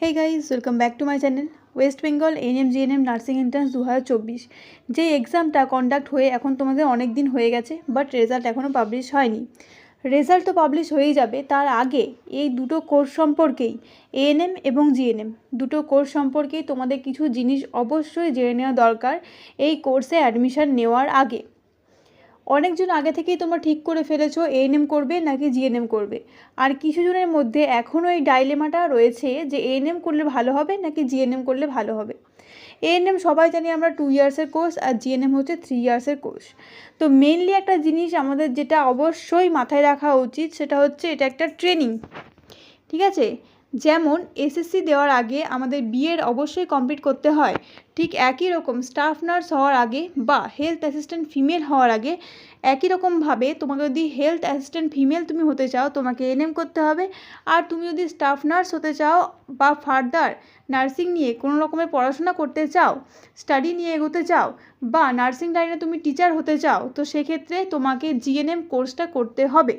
Hey guys welcome back to my channel west Bengal NM GNM nursing entrance দু হাজার চব্বিশ। যে এক্সামটা কন্ডাক্ট হয়ে এখন তোমাদের অনেক দিন হয়ে গেছে বাট রেজাল্ট এখনও পাবলিশ হয়নি। রেজাল্ট তো পাবলিশ হয়েই যাবে, তার আগে এই দুটো কোর্স সম্পর্কেই এএনএম এবং জিএনএম দুটো কোর্স সম্পর্কেই তোমাদের কিছু জিনিস অবশ্যই জেনে নেওয়া দরকার, এই কোর্সে অ্যাডমিশন নেওয়ার আগে। অনেকজন আগে থেকেই তোমরা ঠিক করে ফেলেছো এএনএম করবে নাকি জিএনএম করবে। আর কিছু জনের মধ্যে এখনও এই ডাইলেমাটা রয়েছে যে এএনএম করলে ভালো হবে নাকি জিএনএম করলে ভালো হবে। এএনএম সবাই জানি আমরা টু ইয়ার্সের কোর্স আর জিএনএম হচ্ছে থ্রি ইয়ার্সের কোর্স তো মেনলি একটা জিনিস আমাদের যেটা অবশ্যই মাথায় রাখা উচিত সেটা হচ্ছে এটা একটা ট্রেনিং ঠিক আছে? যেমন এসএসসি দেওয়ার আগে আমাদের বিএড অবশ্যই কমপ্লিট করতে হয়। ঠিক একই রকম স্টাফ নার্স হওয়ার আগে বা হেলথ অ্যাসিস্ট্যান্ট ফিমেল হওয়ার আগে একই রকমভাবে তোমাকে যদি হেলথ অ্যাসিস্ট্যান্ট ফিমেল তুমি হতে চাও, তোমাকে এনএম করতে হবে। আর তুমি যদি স্টাফ নার্স হতে চাও বা ফার্দার নার্সিং নিয়ে কোনো রকমের পড়াশোনা করতে চাও স্টাডি নিয়ে এগোতে চাও বা নার্সিং লাইনে তুমি টিচার হতে চাও, তো সেক্ষেত্রে তোমাকে জিএনএম কোর্সটা করতে হবে।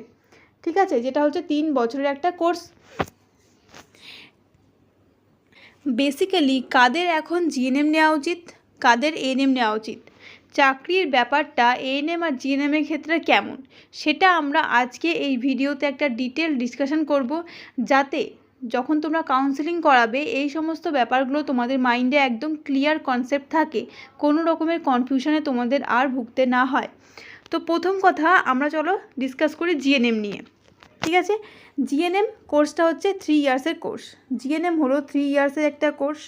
ঠিক আছে? যেটা হচ্ছে তিন বছরের একটা কোর্স বেসিক্যালি কাদের এখন জিএনএম নেওয়া উচিত? কাদের এএনএম নেওয়া উচিত? চাকরির ব্যাপারটা এএনএম আর জিএনএমের ক্ষেত্রে কেমন? সেটা আমরা আজকে এই ভিডিওতে একটা ডিটেল ডিসকাশন করব, যাতে যখন তোমরা কাউন্সেলিং করাবে, এই সমস্ত ব্যাপারগুলো তোমাদের মাইন্ডে একদম ক্লিয়ার কনসেপ্ট থাকে, কোনো রকমের কনফিউশনে তোমাদের আর ভুগতে না হয়। তো প্রথম কথা, আমরা চলো ডিসকাস করি জিএনএম নিয়ে। ঠিক আছে? জিএনএম কোর্সটা হচ্ছে থ্রি ইয়ার্সের কোর্স জিএনএম হলো থ্রি ইয়ার্সের একটা কোর্স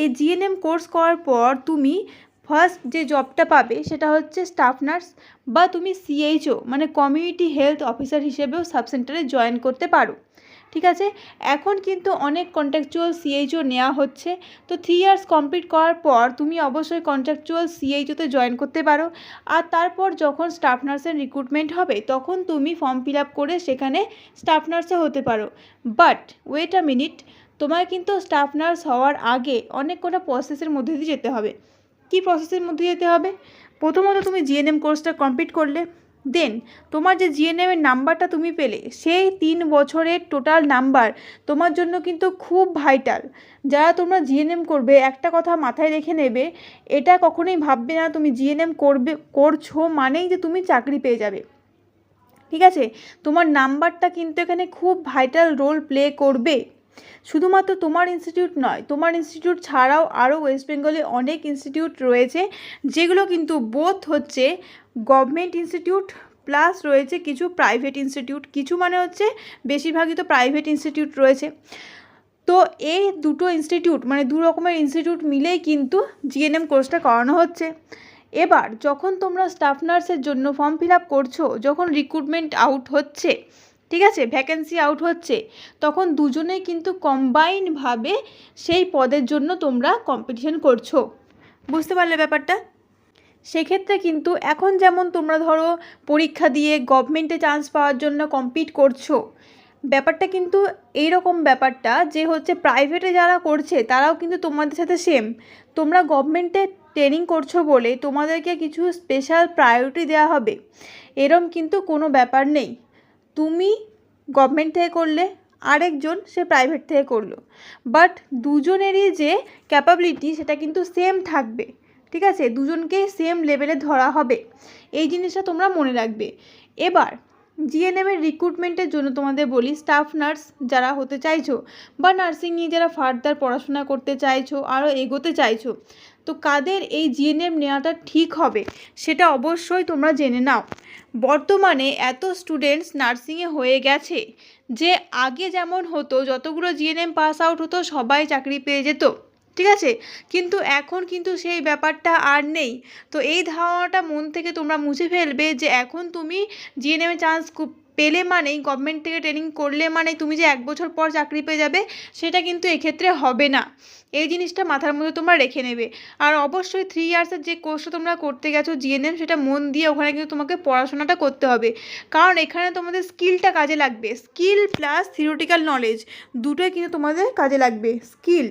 এই জিএনএম কোর্স করার পর তুমি ফার্স্ট যে জবটা পাবে সেটা হচ্ছে স্টাফ নার্স বা তুমি সিএইচও মানে কমিউনিটি হেলথ অফিসার হিসেবেও সাব সেন্টারে জয়েন করতে পারো। ঠিক আছে? এখন কিন্তু অনেক কন্ট্রাকচুয়াল সিএইচও নেওয়া হচ্ছে। তো থ্রি ইয়ার্স কমপ্লিট করার পর তুমি অবশ্যই কন্ট্রাকচুয়াল সিএইচওতে জয়েন করতে পারো। আর তারপর যখন স্টাফ নার্সের রিক্রুটমেন্ট হবে, তখন তুমি ফর্ম ফিল আপ করে সেখানে স্টাফ নার্সও হতে পারো। বাট ওয়েট আ মিনিট তোমার কিন্তু স্টাফ নার্স হওয়ার আগে অনেক কোনো প্রসেসের মধ্যে দিয়ে যেতে হবে। কী প্রসেসের মধ্যে যেতে হবে? প্রথমত তুমি জিএনএম কোর্সটা কমপ্লিট করলে। দেন, তোমার যে জিএনএমের নাম্বারটা তুমি পেলে, সেই তিন বছরের টোটাল নাম্বার তোমার জন্য কিন্তু খুব ভাইটাল যারা তোমরা জিএনএম করবে, একটা কথা মাথায় রেখে নেবে, এটা কখনোই ভাববে না তুমি জিএনএম করবে, করছ মানেই যে তুমি চাকরি পেয়ে যাবে। ঠিক আছে? তোমার নাম্বারটা কিন্তু এখানে খুব ভাইটাল রোল প্লে করবে। শুধুমাত্র তোমার ইনস্টিটিউট নয়, তোমার ইনস্টিটিউট ছাড়াও আরও ওয়েস্ট বেঙ্গলে অনেক ইনস্টিটিউট রয়েছে, যেগুলো কিন্তু বোথ হচ্ছে গভর্নমেন্ট ইনস্টিটিউট প্লাস রয়েছে কিছু প্রাইভেট ইনস্টিটিউট কিছু মানে হচ্ছে বেশিরভাগই তো প্রাইভেট ইনস্টিটিউট রয়েছে। তো এই দুটো ইনস্টিটিউট মানে দু রকমের ইনস্টিটিউট মিলেই কিন্তু জিএনএম কোর্সটা করানো হচ্ছে। এবার যখন তোমরা স্টাফ নার্সের জন্য ফর্ম ফিল আপ করছ, যখন রিক্রুটমেন্ট আউট হচ্ছে ঠিক আছে? ভ্যাকেন্সি আউট হচ্ছে। তখন দুজনেই কিন্তু কম্বাইনভাবে সেই পদের জন্য তোমরা কম্পিটিশন করছ। বুঝতে পারলে ব্যাপারটা? সেক্ষেত্রে কিন্তু এখন যেমন তোমরা ধরো পরীক্ষা দিয়ে গভর্নমেন্টে চান্স পাওয়ার জন্য কম্পিট করছ, ব্যাপারটা কিন্তু এইরকম ব্যাপারটা যে হচ্ছে প্রাইভেটে যারা করছে, তারাও কিন্তু তোমাদের সাথে সেম তোমরা গভর্নমেন্টে ট্রেনিং করছ বলে তোমাদেরকে কিছু স্পেশাল প্রায়োরিটি দেওয়া হবে। এরম কিন্তু কোনো ব্যাপার নেই। তুমি গভর্নমেন্ট থেকে করলে, আরেকজন সে প্রাইভেট থেকে করল। বাট দুজনেরই যে ক্যাপাবিলিটি সেটা কিন্তু সেম থাকবে। ঠিক আছে? দুজনকে সেম লেভেলে ধরা হবে। এই জিনিসটা তোমরা মনে রাখবে। এবার জিএনএমের রিক্রুটমেন্টের জন্য তোমাদের বলি স্টাফ নার্স যারা হতে চাইছো বা নার্সিং নিয়ে যারা ফার্দার পড়াশোনা করতে চাইছো আরও এগোতে চাইছো, তো কাদের এই জিএনএম নেওয়াটা ঠিক হবে সেটা অবশ্যই তোমরা জেনে নাও। বর্তমানে এত স্টুডেন্টস নার্সিংয়ে হয়ে গেছে যে আগে যেমন হতো, যতগুলো জিএনএম পাস আউট হতো, সবাই চাকরি পেয়ে যেত। ঠিক আছে? কিন্তু এখন কিন্তু সেই ব্যাপারটা আর নেই। তো এই ধারণাটা মন থেকে তোমরা মুছে ফেলবে যে এখন তুমি জিএনএমে চান্স পেলে মানেই গভর্নমেন্ট থেকে ট্রেনিং করলে মানে তুমি যে এক বছর পর চাকরি পেয়ে যাবে, সেটা কিন্তু এক্ষেত্রে হবে না। এই জিনিসটা মাথার মধ্যে তোমরা রেখে নেবে। আর অবশ্যই থ্রি ইয়ার্সের যে কোর্সটা তোমরা করতে গেছো জিএনএম সেটা মন দিয়ে ওখানে কিন্তু তোমাকে পড়াশোনাটা করতে হবে। কারণ এখানে তোমাদের স্কিলটা কাজে লাগবে। স্কিল প্লাস থিওরিটিক্যাল নলেজ দুটোই কিন্তু তোমাদের কাজে লাগবে। Skill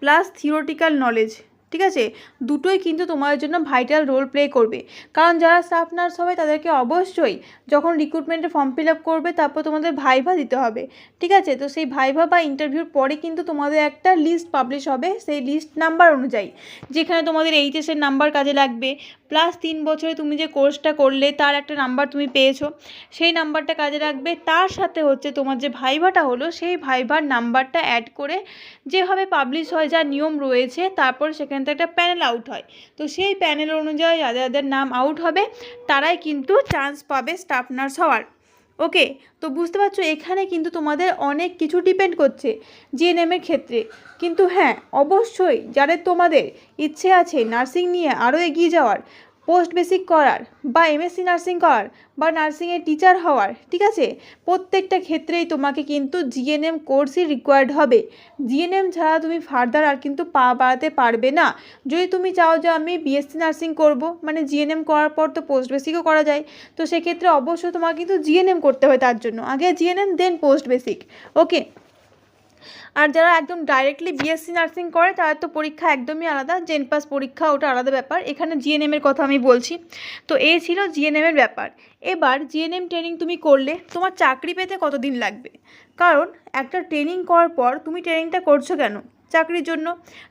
plus theoretical knowledge. ঠিক আছে? দুটোই কিন্তু তোমাদের জন্য ভাইটাল রোল প্লে করবে। কারণ যারা স্টাফ নার্স হবে তাদেরকে অবশ্যই যখন রিক্রুটমেন্টে ফর্ম ফিল আপ করবে তারপর তোমাদের ভাইভা দিতে হবে। ঠিক আছে? তো সেই ভাইভা বা ইন্টারভিউর পরে কিন্তু তোমাদের একটা লিস্ট পাবলিশ হবে। সেই লিস্ট নাম্বার অনুযায়ী। যেখানে তোমাদের এইচএসের নাম্বার কাজে লাগবে। প্লাস তিন বছরে তুমি যে কোর্সটা করলে তার একটা নাম্বার তুমি পেয়েছ। সেই নাম্বারটা কাজে লাগবে। তার সাথে হচ্ছে তোমার যে ভাইভাটা হলো, সেই ভাইভার নাম্বারটা অ্যাড করে যেভাবে পাবলিশ হয় যা নিয়ম রয়েছে, তারপর সেখান থেকে একটা প্যানেল আউট হয়। তো সেই প্যানেল অনুযায়ী যাদের যাদের নাম আউট হবে, তারাই কিন্তু চান্স পাবে স্টাফ নার্স হওয়ার। ওকে তো বুঝতে পারছ, এখানে কিন্তু তোমাদের অনেক কিছু ডিপেন্ড করছে জিএনএমের ক্ষেত্রে। কিন্তু হ্যাঁ অবশ্যই যাদের তোমাদের ইচ্ছে আছে নার্সিং নিয়ে আরও এগিয়ে যাওয়ার পোস্ট বেসিক করার বা এমএসসি নার্সিং করার বা নার্সিংয়ের টিচার হওয়ার, ঠিক আছে? প্রত্যেকটা ক্ষেত্রেই তোমাকে কিন্তু জিএনএম কোর্সই রিকোয়ার্ড হবে। জিএনএম ছাড়া তুমি ফার্দার আর কিন্তু পা বাড়াতে পারবে না। যদি তুমি চাও যে আমি বিএসসি নার্সিং করব মানে জিএনএম করার পর তো পোস্ট বেসিকও করা যায়, তো সেক্ষেত্রে অবশ্যই তোমাকে কিন্তু জিএনএম করতে হয় তার জন্য। আগে GNM then post basic okay আর যারা একদম ডাইরেক্টলি বিএসসি নার্সিং করে তাদের তো পরীক্ষা একদমই আলাদা। জেন পাস পরীক্ষা ওটা আলাদা ব্যাপার। এখানে জিএনএম এর কথা আমি বলছি। তো এই ছিল জিএনএম এর ব্যাপার। এবার জিএনএম ট্রেনিং তুমি করলে, তোমার চাকরি পেতে কতদিন লাগবে? কারণ একটা ট্রেনিং করার পর তুমি ট্রেনিংটা করছ কেন? চাকরির জন্য।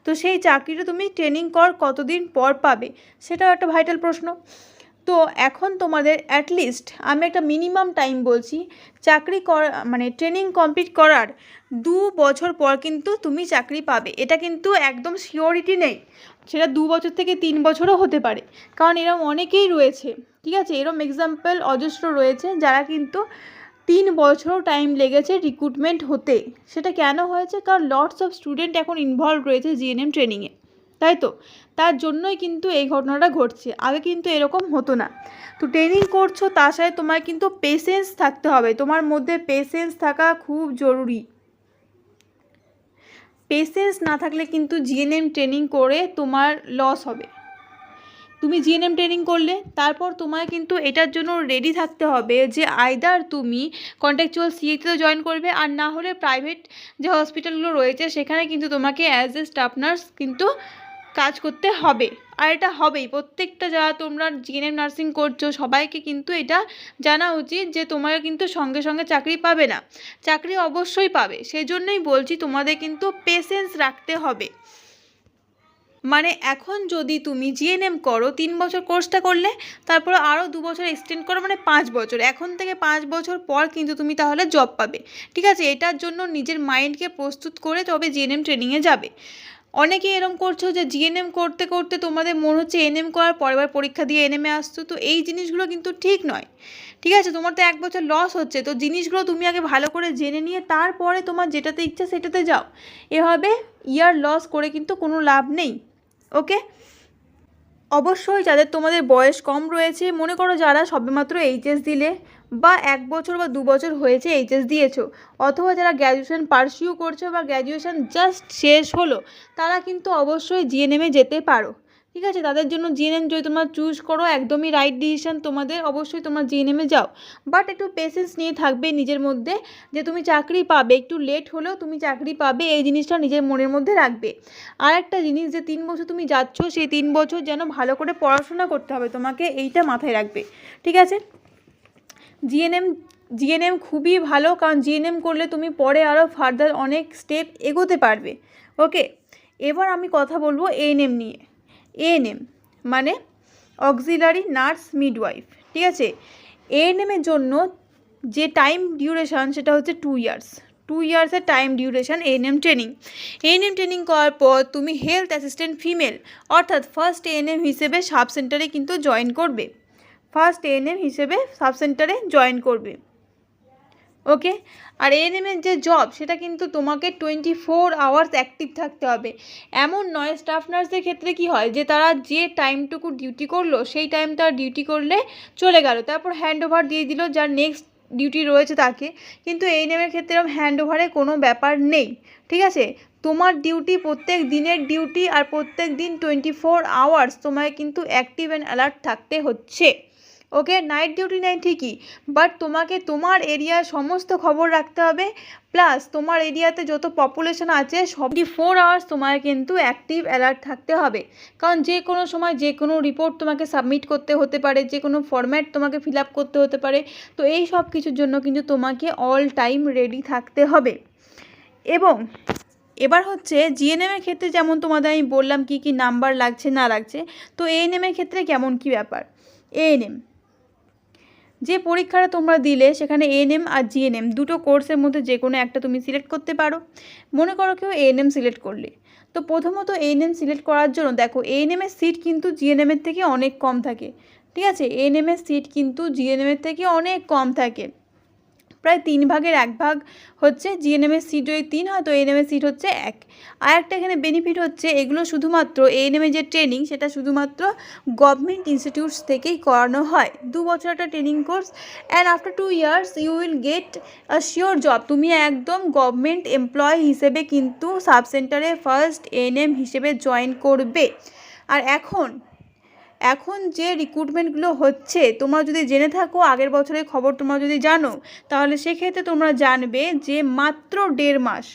তো সেই চাকরিটা তুমি ট্রেনিং কর কতদিন পর পাবে? সেটাও একটা ভাইটাল প্রশ্ন। তো এখন তোমাদের অ্যাটলিস্ট আমি একটা মিনিমাম টাইম বলছি, চাকরি করা মানে ট্রেনিং কমপ্লিট করার দু বছর পর কিন্তু তুমি চাকরি পাবে। এটা কিন্তু একদম সিওরিটি নেই। সেটা দু বছর থেকে তিন বছরও হতে পারে। কারণ এরকম অনেকেই রয়েছে, ঠিক আছে? এরকম এক্সাম্পল অজস্র রয়েছে যারা কিন্তু তিন বছরও টাইম লেগেছে রিক্রুটমেন্ট হতে। সেটা কেন হয়েছে? কারণ লটস অফ স্টুডেন্ট এখন ইনভলভ রয়েছে জিএনএম ট্রেনিংয়ে তাই তো? তার জন্যই কিন্তু এই ঘটনাটা ঘটছে। আগে কিন্তু এরকম হতো না। তো ট্রেনিং করছ তার সাথে তোমার কিন্তু পেশেন্স থাকতে হবে। তোমার মধ্যে পেশেন্স থাকা খুব জরুরি। পেশেন্স না থাকলে কিন্তু জিএনএম ট্রেনিং করে তোমার লস হবে। তুমি জিএনএম ট্রেনিং করলে, তারপর তোমায় কিন্তু এটার জন্য রেডি থাকতে হবে যে আইদার তুমি কন্ট্যাকচুয়াল সিএতে জয়েন করবে, আর না হলে প্রাইভেট যে হসপিটালগুলো রয়েছে, সেখানে কিন্তু তোমাকে অ্যাজ এ স্টাফ নার্স কিন্তু কাজ করতে হবে। আর এটা হবেই। প্রত্যেকটা যারা তোমরা জিএনএম নার্সিং করছ, সবাইকে কিন্তু এটা জানা উচিত যে তোমরা কিন্তু সঙ্গে সঙ্গে চাকরি পাবে না। চাকরি অবশ্যই পাবে। সেই জন্যই বলছি তোমাদের কিন্তু পেশেন্স রাখতে হবে। মানে এখন যদি তুমি জিএনএম করো, তিন বছর কোর্সটা করলে, তারপর আরও দু বছর এক্সটেন্ড করো মানে পাঁচ বছর। এখন থেকে পাঁচ বছর পর কিন্তু তুমি তাহলে জব পাবে। ঠিক আছে? এটার জন্য নিজের মাইন্ডকে প্রস্তুত করে তবে জিএনএম ট্রেনিংয়ে যাবে। অনেকেই এরম করছ যে জিএনএম করতে করতে তোমাদের মনে হচ্ছে এনএম করার, পরের পরীক্ষা দিয়ে এনএমে আসছো। তো এই জিনিসগুলো কিন্তু ঠিক নয়। ঠিক আছে, তোমার তো এক বছর লস হচ্ছে। তো জিনিসগুলো তুমি আগে ভালো করে জেনে নিয়ে তারপরে তোমার যেটাতে ইচ্ছা সেটাতে যাও। এভাবে ইয়ার লস করে কিন্তু কোনো লাভ নেই। ওকে অবশ্যই যাদের তোমাদের বয়স কম রয়েছে, মনে করো যারা সবেমাত্র এইচএস দিলে বা এক বছর বা দু বছর হয়েছে এইচএস দিয়েছ, অথবা যারা গ্র্যাজুয়েশন পারসিউ করছ বা গ্র্যাজুয়েশন জাস্ট শেষ হলো, তারা কিন্তু অবশ্যই জিএনএমে যেতে পারো। ঠিক আছে? তাদের জন্য জিএনএম যদি তোমরা চুজ করো, একদমই রাইট ডিসিশন তোমাদের, অবশ্যই তোমরা জিএনএমে যাও। বাট একটু পেশেন্স নিয়ে থাকবে নিজের মধ্যে, যে তুমি চাকরি পাবে। একটু লেট হলেও তুমি চাকরি পাবে, এই জিনিসটা নিজের মনের মধ্যে রাখবে। আর একটা জিনিস, যে তিন বছর তুমি যাচ্ছ, সেই তিন বছর যেন ভালো করে পড়াশোনা করতে হবে, তোমাকে এইটা মাথায় রাখবে। ঠিক আছে? জিএনএম জিএনএম খুবই ভালো, কারণ জিএনএম করলে তুমি পরে আরও ফার্দার অনেক স্টেপ এগোতে পারবে। ওকে এবার আমি কথা বলব এএনএম নিয়ে। এএনএম মানে অক্সিলারি নার্স মিডওয়াইফ ঠিক আছে? এএনএমের জন্য যে টাইম ডিউরেশন সেটা হচ্ছে two years two ইয়ার্সের time duration ANM training ANM training করার পর তুমি হেলথ অ্যাসিস্ট্যান্ট ফিমেল অর্থাৎ ফার্স্ট এএনএম হিসেবে সাব সেন্টারে কিন্তু জয়েন করবে। ফার্স্ট এএনএম হিসেবে সাব সেন্টারে জয়েন করবে। ওকে? আর এএনএমের যে জব, সেটা কিন্তু তোমাকে টোয়েন্টি ফোর আওয়ার্স অ্যাক্টিভ থাকতে হবে। এমন নয় স্টাফ নার্সদের ক্ষেত্রে কি হয়? যে তারা যে টাইমটুকু ডিউটি করল, সেই টাইম তার ডিউটি করলে চলে গেল। তারপর হ্যান্ড ওভার দিয়ে দিল, যার নেক্সট ডিউটি রয়েছে তাকে। কিন্তু এই ক্ষেত্রে এরকম হ্যান্ড ওভারে কোনো ব্যাপার নেই। ঠিক আছে? তোমার ডিউটি প্রত্যেক দিনের ডিউটি আর প্রত্যেক দিন টোয়েন্টি ফোর আওয়ার্স তোমায় কিন্তু অ্যাক্টিভ অ্যান্ড অ্যালার্ট থাকতে হচ্ছে। ওকে নাইট ডিউটি নেই ঠিকই বাট তোমাকে তোমার এরিয়ার সমস্ত খবর রাখতে হবে প্লাস তোমার এরিয়াতে যত পপুলেশন আছে সবটি ফোর আওয়ার্স তোমায় কিন্তু অ্যাক্টিভ অ্যালার্ট থাকতে হবে। কারণ যে কোনো সময় যে কোনো রিপোর্ট তোমাকে সাবমিট করতে হতে পারে, যে কোনো ফরম্যাট তোমাকে ফিল আপ করতে হতে পারে, তো এই সব কিছুর জন্য কিন্তু তোমাকে অল টাইম রেডি থাকতে হবে। এবং এবার হচ্ছে জিএনএমের ক্ষেত্রে যেমন তোমাদের আমি বললাম কি কি নাম্বার লাগছে না লাগছে, তো এএনএমের ক্ষেত্রে কেমন কি ব্যাপার? এএনএম যে পরীক্ষাটা তোমরা দিলে সেখানে এএনএম আর জিএনএম দুটো কোর্সের মধ্যে যে কোনো একটা তুমি সিলেক্ট করতে পারো। মনে করো কেউ এএনএম সিলেক্ট করলে। তো প্রথমত এএনএম সিলেক্ট করার জন্য দেখো এএনএমের সিট কিন্তু জিএনএমের থেকে অনেক কম থাকে। ঠিক আছে? এএনএমের সিট কিন্তু জিএনএমের থেকে অনেক কম থাকে। প্রায় তিন ভাগের এক ভাগ হচ্ছে জিএনএমের সিট যদি তিন হয় তো এএনএমের সিট হচ্ছে এক। আর একটা এখানে বেনিফিট হচ্ছে, এগুলো শুধুমাত্র এএনএমের যে ট্রেনিং সেটা শুধুমাত্র গভর্নমেন্ট ইনস্টিটিউটস থেকেই করানো হয়। দু বছর একটা training course and after two years you will get a sure job তুমি একদম গভর্নমেন্ট এমপ্লয় হিসেবে কিন্তু সাব সেন্টারে ফার্স্ট এএনএম হিসেবে জয়েন করবে। আর এখন এখন যে রিক্রুটমেন্টগুলো হচ্ছে, তোমরা যদি জেনে থাকো, আগের বছরের খবর তোমরা যদি জানো, তাহলে সেক্ষেত্রে তোমরা জানবে যে মাত্র দেড় মাস,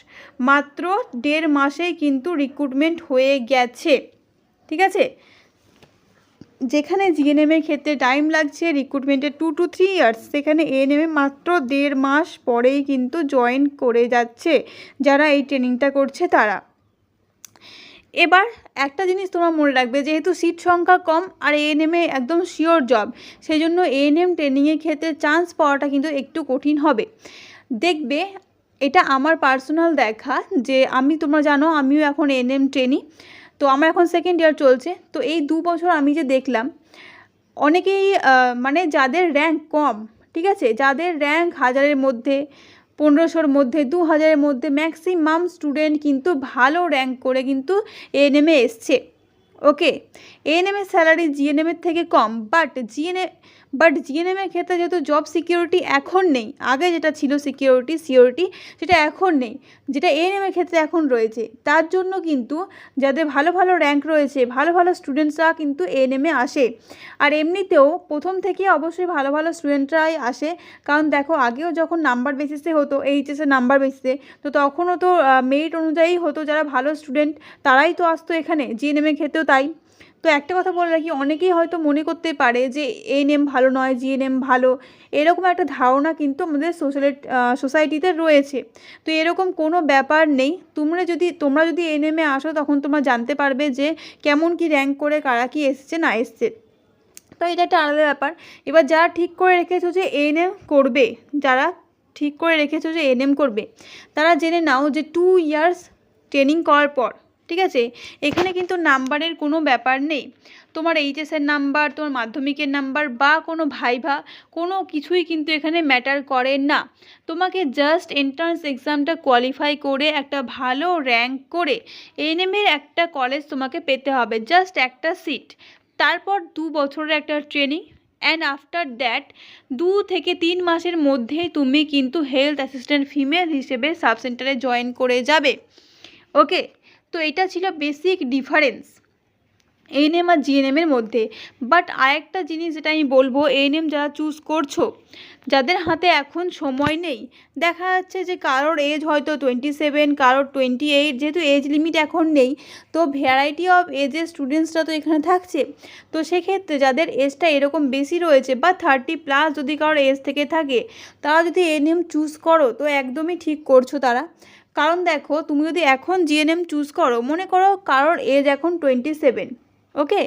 মাত্র দেড় মাসেই কিন্তু রিক্রুটমেন্ট হয়ে গেছে। ঠিক আছে? যেখানে জিএনএমের ক্ষেত্রে টাইম লাগছে রিক্রুটমেন্টের টু টু থ্রি ইয়ার্স সেখানে এএনএমে মাত্র দেড় মাস পরেই কিন্তু জয়েন করে যাচ্ছে, যারা এই ট্রেনিংটা করছে তারা। এবার একটা জিনিস তোমরা মনে রাখবে, যেহেতু সিট সংখ্যা কম আর এএনএমে একদম শিওর জব সেই জন্য এএনএম ট্রেনিংয়ের ক্ষেত্রে চান্স পাওয়াটা কিন্তু একটু কঠিন হবে। দেখবে, এটা আমার পার্সোনাল দেখা যে আমি, তোমরা জানো আমিও এখন এএনএম ট্রেনি তো আমার এখন সেকেন্ড ইয়ার চলছে, তো এই দু বছর আমি যে দেখলাম, অনেকেই মানে যাদের র্যাঙ্ক কম, ঠিক আছে? যাদের র্যাঙ্ক হাজারের মধ্যে পনেরোশোর মধ্যে দু হাজারের মধ্যে ম্যাক্সিমাম স্টুডেন্ট কিন্তু ভালো র্যাঙ্ক করে কিন্তু এএনএমে এসছে। ওকে এএনএমের স্যালারি জিএনএমের থেকে কম but G N A but জিএনএমের ক্ষেত্রে যেহেতু জব সিকিউরিটি এখন নেই, আগে যেটা ছিল সিকিউরিটি সিওরিটি সেটা এখন নেই, যেটা এএনএমের ক্ষেত্রে এখন রয়েছে, তার জন্য কিন্তু যাদের ভালো ভালো র্যাঙ্ক রয়েছে, ভালো ভালো স্টুডেন্টসরা কিন্তু এএনএমে আসে। আর এমনিতেও প্রথম থেকে অবশ্যই ভালো ভালো স্টুডেন্টরাই আসে, কারণ দেখো আগেও যখন নাম্বার বেসিসে হতো এইচএসের নাম্বার বেসিসে তো তখনও তো মেরিট অনুযায়ী হতো যারা ভালো স্টুডেন্ট তারাই তো আসতো এখানে জিএনএমের ক্ষেত্রেও তাই। তো একটা কথা বলে রাখি, অনেকেই হয়তো মনে করতে পারে যে এএনএম ভালো নয় জিএনএম ভালো, এরকম একটা ধারণা কিন্তু আমাদের সোশ্যাল সোসাইটিতে রয়েছে। তো এরকম কোনো ব্যাপার নেই, তোমরা যদি তোমরা যদি এএনএমে আসো তখন তোমরা জানতে পারবে যে কেমন কি র্যাঙ্ক করে কারা কি এসছে, না এসছে। তো এটা একটা আলাদা ব্যাপার। এবার যারা ঠিক করে রেখেছো যে এএনএম করবে, যারা ঠিক করে রেখেছো যে এএনএম করবে, তারা জেনে নাও যে টু ইয়ার্স ট্রেনিং করার পর ঠিক আছে? এখানে কিন্তু নাম্বারের কোনো ব্যাপার নেই। তোমার এইচএসের নাম্বার, তোমার মাধ্যমিকের নাম্বার বা কোনো ভাইভা, কোনো কিছুই কিন্তু এখানে ম্যাটার করে না। তোমাকে জাস্ট এন্ট্রান্স এক্সামটা কোয়ালিফাই করে একটা ভালো র্যাঙ্ক করে এনএমের একটা কলেজ তোমাকে পেতে হবে জাস্ট একটা সিট তারপর দু বছরের একটা ট্রেনিং অ্যান্ড আফটার দ্যাট দু থেকে তিন মাসের মধ্যেই তুমি কিন্তু হেলথ অ্যাসিস্ট্যান্ট ফিমেল হিসেবে সাব সেন্টারে জয়েন করে যাবে। ওকে তো এটা ছিল বেসিক ডিফারেন্স এএনএম আর জিএনএমের মধ্যে। বাট আরেকটা জিনিস যেটা আমি বলব এএনএম যারা চুজ করছ, যাদের হাতে এখন সময় নেই, দেখা যাচ্ছে যে কারোর এজ হয়তো টোয়েন্টি সেভেন কারোর টোয়েন্টি এইট যেহেতু এজ লিমিট এখন নেই, তো ভ্যারাইটি অফ এজের স্টুডেন্টসরা তো এখানে থাকছে। তো সেক্ষেত্রে যাদের এজটা এরকম বেশি রয়েছে, বা থার্টি প্লাস যদি কারোর এজ থেকে থাকে, তারা যদি এএনএম চুজ করো, তো একদমই ঠিক করছ তারা। কারণ দেখো, তুমি যদি এখন জিএনএম চুজ করো, মনে করো কারোর এজ এখন টোয়েন্টি সেভেন ওকে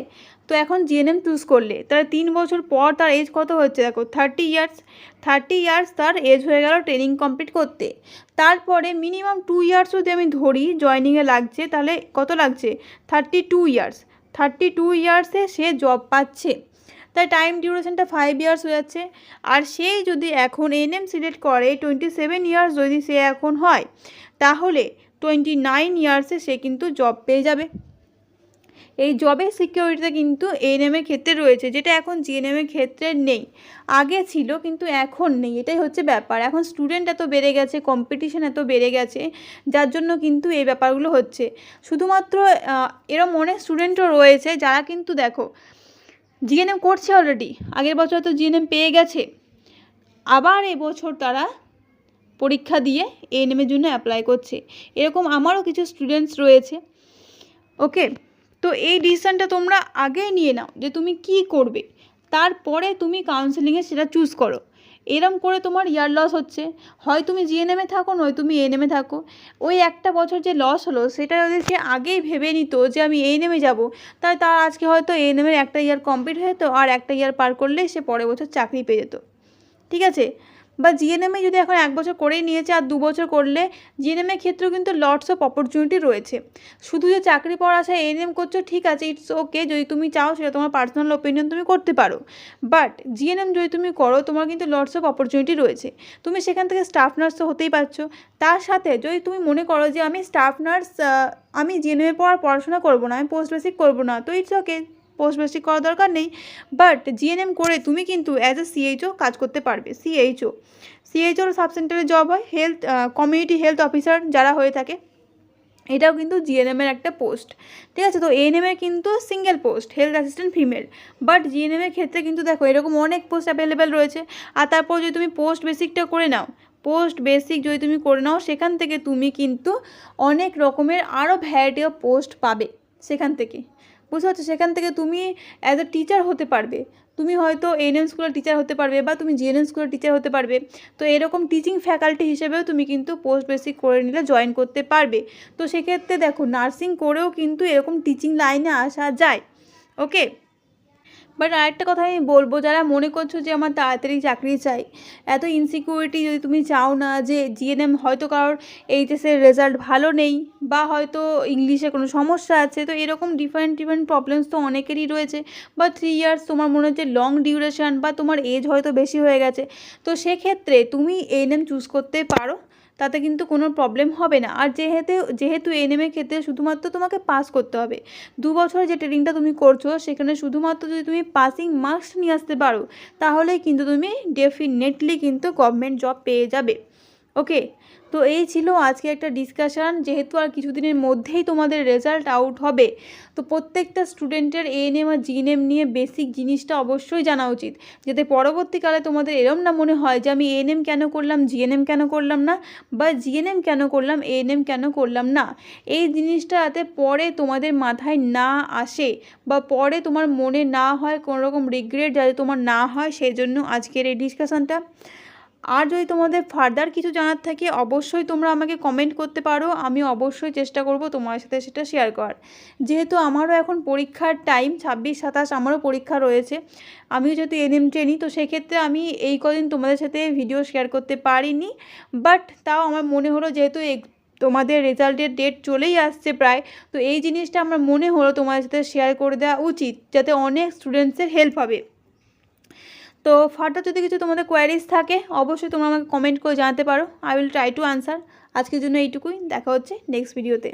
তো এখন জিএনএম চুজ করলে, তাহলে তিন বছর পর তার এজ কত হচ্ছে? দেখো থার্টি ইয়ার্স থার্টি ইয়ার্স তার এজ হয়ে গেল ট্রেনিং কমপ্লিট করতে। তারপরে মিনিমাম টু ইয়ার্স যদি আমি ধরি জয়নিংয়ে লাগছে, তাহলে কত লাগছে? Thirty two years thirty two ইয়ার্সে সে জব পাচ্ছে। তাই টাইম ডিউরেশনটা ফাইভ ইয়ার্স হয়ে যাচ্ছে আর সে যদি এখন এনএম সিলেক্ট করে টোয়েন্টি সেভেন ইয়ার্স যদি সে এখন হয়, তাহলে টোয়েন্টি নাইন ইয়ার্সে সে কিন্তু জব পেয়ে যাবে। এই জবের সিকিউরিটিটা কিন্তু এএনএমের ক্ষেত্রে রয়েছে, যেটা এখন জিএনএমের ক্ষেত্রে নেই। আগে ছিল, কিন্তু এখন নেই। এটাই হচ্ছে ব্যাপার। এখন স্টুডেন্ট এত বেড়ে গেছে কম্পিটিশন এত বেড়ে গেছে, যার জন্য কিন্তু এই ব্যাপারগুলো হচ্ছে। শুধুমাত্র এরম অনেক স্টুডেন্টও রয়েছে, যারা কিন্তু দেখো জিএনএম করছে অলরেডি আগের বছর তো জিএনএম পেয়ে গেছে। আবার এবছর তারা পরীক্ষা দিয়ে এএনএমের জন্য অ্যাপ্লাই করছে। এরকম আমারও কিছু স্টুডেন্টস রয়েছে। ওকে তো এই ডিসিশানটা তোমরা আগেই নিয়ে নাও যে তুমি কি করবে। তারপরে তুমি কাউন্সেলিংয়ে সেটা চুজ করো। এরম করে তোমার ইয়ার লস হচ্ছে। হয় তুমি জিএনএমে থাকো, নয় তুমি এএনএমে থাকো। ওই একটা বছর যে লস হলো, সেটা যদি সে আগেই ভেবে নিত যে আমি এএনএমে যাব। তাই তার আজকে হয়তো এ এএনএমের একটা ইয়ার কমপ্লিট হয়ে যেত, আর একটা ইয়ার পার করলে সে পরের বছর চাকরি পেয়ে যেত। ঠিক আছে? বা জিএনএমে যদি এখন এক বছর করেই নিয়েছে আর দু বছর করলে জিএনএমের ক্ষেত্রেও কিন্তু লটস অফ অপরচুনিটি রয়েছে। শুধু যে চাকরি পাওয়ার আশায় এএনএম করছ, ঠিক আছে ইটস ওকে যদি তুমি চাও সেটা তোমার পার্সোনাল ওপিনিয়ন তুমি করতে পারো। বাট জিএনএম যদি তুমি করো, তোমার কিন্তু লটস অফ অপরচুনিটি রয়েছে। তুমি সেখান থেকে স্টাফ নার্স তো হতেই পারছ। তার সাথে যদি তুমি মনে করো যে আমি স্টাফ নার্স আমি জিএনএমের পর পড়াশোনা করব না, আমি পোস্ট বেসিক করব না, তো ইটস ওকে পোস্ট বেসিক করার দরকার নেই। বাট জিএনএম করে তুমি কিন্তু অ্যাজ এ সিএইচও কাজ করতে পারবে সিএইচও সিএইচওর সাব সেন্টারে জব হয় হেলথ কমিউনিটি হেলথ অফিসার যারা হয়ে থাকে, এটাও কিন্তু জিএনএমের একটা পোস্ট ঠিক আছে? তো এএনএমের কিন্তু single post health assistant female but জিএনএমের ক্ষেত্রে কিন্তু দেখো, এরকম অনেক পোস্ট অ্যাভেলেবেল রয়েছে। আর তারপর যদি তুমি পোস্ট বেসিকটা করে নাও পোস্ট বেসিক যদি তুমি করে নাও, সেখান থেকে তুমি কিন্তু অনেক রকমের আরও ভ্যারাইটি অফ পোস্ট পাবে, সেখান থেকে। বুঝতে পারছ? সেখান থেকে তুমি অ্যাজ এ টিচার হতে পারবে। তুমি হয়তো এনএম স্কুলের টিচার হতে পারবে বা তুমি জিএনএম স্কুলের টিচার হতে পারবে। তো এরকম টিচিং ফ্যাকাল্টি হিসেবেও তুমি কিন্তু পোস্ট বেসিক করে নিলে জয়েন করতে পারবে। তো সেক্ষেত্রে দেখো নার্সিং করেও কিন্তু এরকম টিচিং লাইনে আসা যায়। ওকে বাট আরেকটা কথা আমি বলব, যারা মনে করছ যে আমার তাড়াতাড়ি চাকরি চাই, এত ইনসিকিউরিটি যদি তুমি চাও না যে জিএনএম হয়তো কারোর এইচএসের রেজাল্ট ভালো নেই বা হয়তো ইংলিশে কোনো সমস্যা আছে, তো এরকম ডিফারেন্ট ডিফারেন্ট প্রবলেমস তো অনেকেরই রয়েছে। বা থ্রি ইয়ার্স তোমার মনে হচ্ছে লং ডিউরেশন বা তোমার এজ হয়তো বেশি হয়ে গেছে। তো সেক্ষেত্রে তুমি এএনএম চুজ করতে পারো। তাতে কিন্তু কোনো প্রবলেম হবে না। আর যেহেতু যেহেতু এনএমএ ক্ষেত্রে শুধুমাত্র তোমাকে পাস করতে হবে, দু বছর যে ট্রেনিংটা তুমি করছ, সেখানে শুধুমাত্র যদি তুমি পাসিং মার্কস নিয়ে আসতে পারো, তাহলেই কিন্তু তুমি ডেফিনেটলি কিন্তু গভর্নমেন্ট জব পেয়ে যাবে। ওকে? তো এই ছিল আজকে একটা ডিসকাশান যেহেতু আর কিছুদিনের মধ্যেই তোমাদের রেজাল্ট আউট হবে, তো প্রত্যেকটা স্টুডেন্টের এএনএম আর জিএনএম নিয়ে বেসিক জিনিসটা অবশ্যই জানা উচিত। যাতে পরবর্তীকালে তোমাদের এরম না মনে হয় যে আমি এএনএম কেন করলাম জিএনএম কেন করলাম না, বা জিএনএম কেন করলাম এএনএম কেন করলাম না। এই জিনিসটা যাতে পরে তোমাদের মাথায় না আসে, বা পরে তোমার মনে না হয়, কোনোরকম রিগ্রেট যাতে তোমার না হয় সেই জন্য আজকের এই ডিসকাশানটা আর যদি তোমাদের ফার্দার কিছু জানার থাকে, অবশ্যই তোমরা আমাকে কমেন্ট করতে পারো। আমি অবশ্যই চেষ্টা করব তোমার সাথে সেটা শেয়ার করার। যেহেতু আমারও এখন পরীক্ষার টাইম ছাব্বিশ, সাতাশ, আমারও পরীক্ষা রয়েছে। আমিও যেহেতু এনএম ট্রেনি তো সেক্ষেত্রে আমি এই কদিন তোমাদের সাথে ভিডিও শেয়ার করতে পারিনি। বাট তাও আমার মনে হলো যেহেতু তোমাদের রেজাল্টের ডেট চলেই আসছে প্রায়, তো এই জিনিসটা আমার মনে হলো তোমাদের সাথে শেয়ার করে দেওয়া উচিত, যাতে অনেক স্টুডেন্টসের হেল্প হবে। তো ফার্দার যদি কিছু তোমাদের কোয়ারিজ থাকে, অবশ্যই তোমরা আমাকে কমেন্ট করে জানাতে পারো। I will try to answer আজকের জন্য এইটুকুই। দেখা হচ্ছে নেক্সট ভিডিওতে